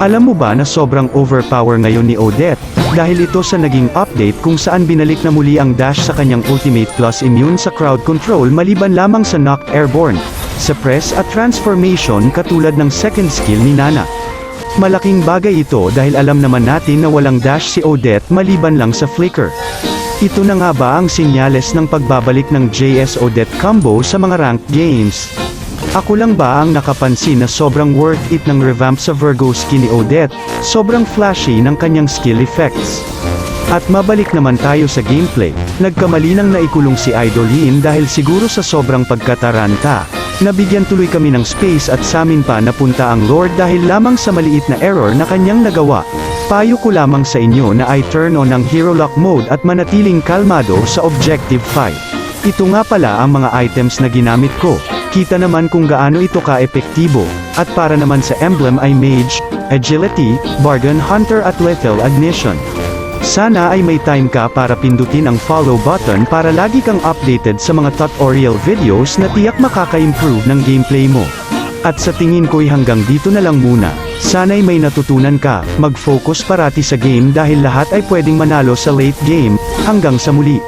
Alam mo ba na sobrang overpower ngayon ni Odette, dahil ito sa naging update kung saan binalik na muli ang dash sa kanyang ultimate plus immune sa crowd control maliban lamang sa knocked airborne, suppress at transformation katulad ng second skill ni Nana. Malaking bagay ito dahil alam naman natin na walang dash si Odette maliban lang sa flicker. Ito na nga ba ang sinyales ng pagbabalik ng JS Odette combo sa mga ranked games? Ako lang ba ang nakapansin na sobrang worth it ng revamp sa Virgo skin ni Odette, sobrang flashy ng kanyang skill effects. At mabalik naman tayo sa gameplay, nagkamali nang naikulong si Idolin dahil siguro sa sobrang pagkataranta, nabigyan tuloy kami ng space at sa amin pa napunta ang Lord dahil lamang sa maliit na error na kanyang nagawa. Payo ko lamang sa inyo na I turn on ang Hero Lock mode at manatiling kalmado sa Objective 5. Ito nga pala ang mga items na ginamit ko. Kita naman kung gaano ito ka-epektibo, at para naman sa emblem ay Mage, Agility, Bargain Hunter at Lethal Ignition. Sana ay may time ka para pindutin ang follow button para lagi kang updated sa mga tutorial videos na tiyak makaka-improve ng gameplay mo. At sa tingin ko'y hanggang dito na lang muna. Sana'y may natutunan ka, mag-focus parati sa game dahil lahat ay pwedeng manalo sa late game, hanggang sa muli.